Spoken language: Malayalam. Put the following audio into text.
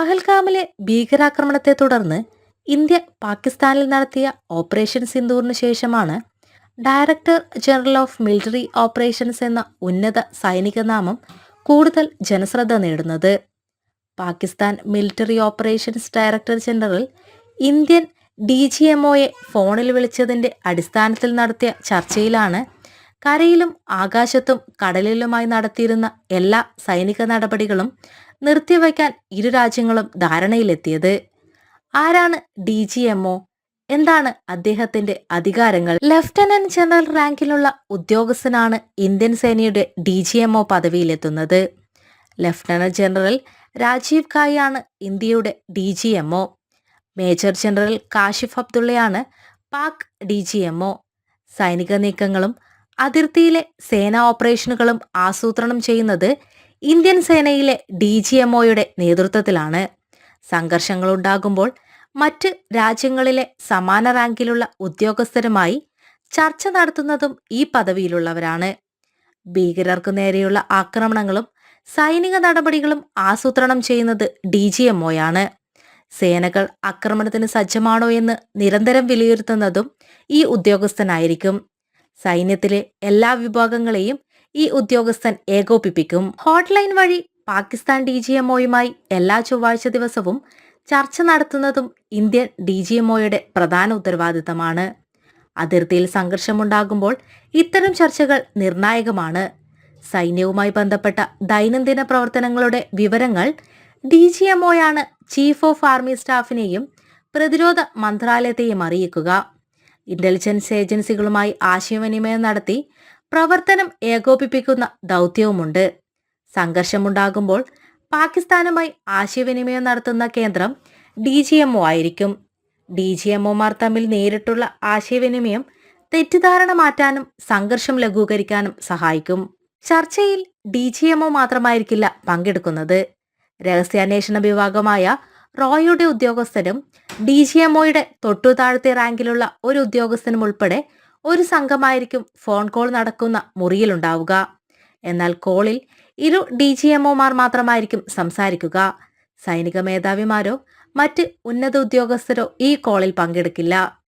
പഹൽഗാമിലെ ഭീകരാക്രമണത്തെ തുടർന്ന് ഇന്ത്യ പാകിസ്ഥാനിൽ നടത്തിയ ഓപ്പറേഷൻ സിന്ദൂറിന് ശേഷമാണ് director general of military operations എന്ന ഉന്നത സൈനിക നാമം കൂടുതൽ ജനശ്രദ്ധ നേടുന്നത്. Pakistan military operations director general Indian D G M ഒയെ ഫോണിൽ വിളിച്ചതിന്റെ അടിസ്ഥാനത്തിൽ നടത്തിയ ചർച്ചയിലാണ് കരയിലും ആകാശത്തും കടലിലുമായി നടത്തിയിരുന്ന എല്ലാ സൈനിക നടപടികളും നിർത്തിവയ്ക്കാൻ ഇരു രാജ്യങ്ങളും ധാരണയിലെത്തിയത്. ആരാണ് ഡി ജി എം ഒ? എന്താണ് അദ്ദേഹത്തിന്റെ അധികാരങ്ങൾ? ലഫ്റ്റനന്റ് ജനറൽ റാങ്കിലുള്ള ഉദ്യോഗസ്ഥനാണ് ഇന്ത്യൻ സേനയുടെ ഡി ജി എം ഒ പദവിയിലെത്തുന്നത്. ലഫ്റ്റനന്റ് ജനറൽ രാജീവ് ഖായിയാണ് ഇന്ത്യയുടെ D G M O. Major general Kashif അബ്ദുള്ളയാണ് Pak D G M O. സൈനിക നീക്കങ്ങളും അതിർത്തിയിലെ സേനാ ഓപ്പറേഷനുകളും ആസൂത്രണം ചെയ്യുന്നത് ഇന്ത്യൻ സേനയിലെ ഡി ജി എം ഒയുടെ നേതൃത്വത്തിലാണ് സംഘർഷങ്ങൾ ഉണ്ടാകുമ്പോൾ മറ്റ് രാജ്യങ്ങളിലെ സമാന റാങ്കിലുള്ള ഉദ്യോഗസ്ഥരുമായി ചർച്ച നടത്തുന്നതും ഈ പദവിയിലുള്ളവരാണ്. ഭീകരർക്കു നേരെയുള്ള ആക്രമണങ്ങളും സൈനിക നടപടികളും ആസൂത്രണം ചെയ്യുന്നത് ഡി ജി എം ഒയാണ്. സേനകൾ ആക്രമണത്തിന് സജ്ജമാണോ എന്ന് നിരന്തരം വിലയിരുത്തുന്നതും ഈ ഉദ്യോഗസ്ഥനായിരിക്കും. സൈന്യത്തിലെ എല്ലാ വിഭാഗങ്ങളെയും ഈ ഉദ്യോഗസ്ഥൻ ഏകോപിപ്പിക്കും. ഹോട്ട്ലൈൻ വഴി പാകിസ്ഥാൻ ഡി ജി എംഒയുമായി എല്ലാ ചൊവ്വാഴ്ച ദിവസവും ചർച്ച നടത്തുന്നതും ഇന്ത്യൻ ഡി ജി എംഒയുടെ പ്രധാന ഉത്തരവാദിത്തമാണ്. അതിർത്തിയിൽ സംഘർഷമുണ്ടാകുമ്പോൾ ഇത്തരം ചർച്ചകൾ നിർണായകമാണ്. സൈന്യവുമായി ബന്ധപ്പെട്ട ദൈനംദിന പ്രവർത്തനങ്ങളുടെ വിവരങ്ങൾ ഡി ജി എംഒയാണ് ചീഫ് ഓഫ് ആർമി സ്റ്റാഫിനെയും പ്രതിരോധ മന്ത്രാലയത്തെയും അറിയിക്കുക. ഇന്റലിജൻസ് ഏജൻസികളുമായി ആശയവിനിമയം നടത്തി പ്രവർത്തനം ഏകോപിപ്പിക്കുന്ന ദൗത്യവുമുണ്ട്. സംഘർഷമുണ്ടാകുമ്പോൾ പാകിസ്ഥാനുമായി ആശയവിനിമയം നടത്തുന്ന കേന്ദ്രം ഡി ജി എംഒ ആയിരിക്കും. ഡി ജി എംഒമാർ തമ്മിൽ നേരിട്ടുള്ള ആശയവിനിമയം തെറ്റിദ്ധാരണ മാറ്റാനും സംഘർഷം ലഘൂകരിക്കാനും സഹായിക്കും. ചർച്ചയിൽ ഡി ജി എംഒ മാത്രമായിരിക്കില്ല പങ്കെടുക്കുന്നത്. രഹസ്യാന്വേഷണ വിഭാഗമായ റോയുടെ ഉദ്യോഗസ്ഥരും ഡി ജി എംഒയുടെ തൊട്ടു താഴത്തെ റാങ്കിലുള്ള ഒരു ഉദ്യോഗസ്ഥനും ഉൾപ്പെടെ ഒരു സംഘമായിരിക്കും ഫോൺ കോൾ നടക്കുന്ന മുറിയിലുണ്ടാവുക. എന്നാൽ കോളിൽ ഇരു ഡി ജി എംഒമാർ മാത്രമായിരിക്കും സംസാരിക്കുക. സൈനിക മേധാവിമാരോ മറ്റ് ഉന്നത ഉദ്യോഗസ്ഥരോ ഈ കോളിൽ പങ്കെടുക്കില്ല.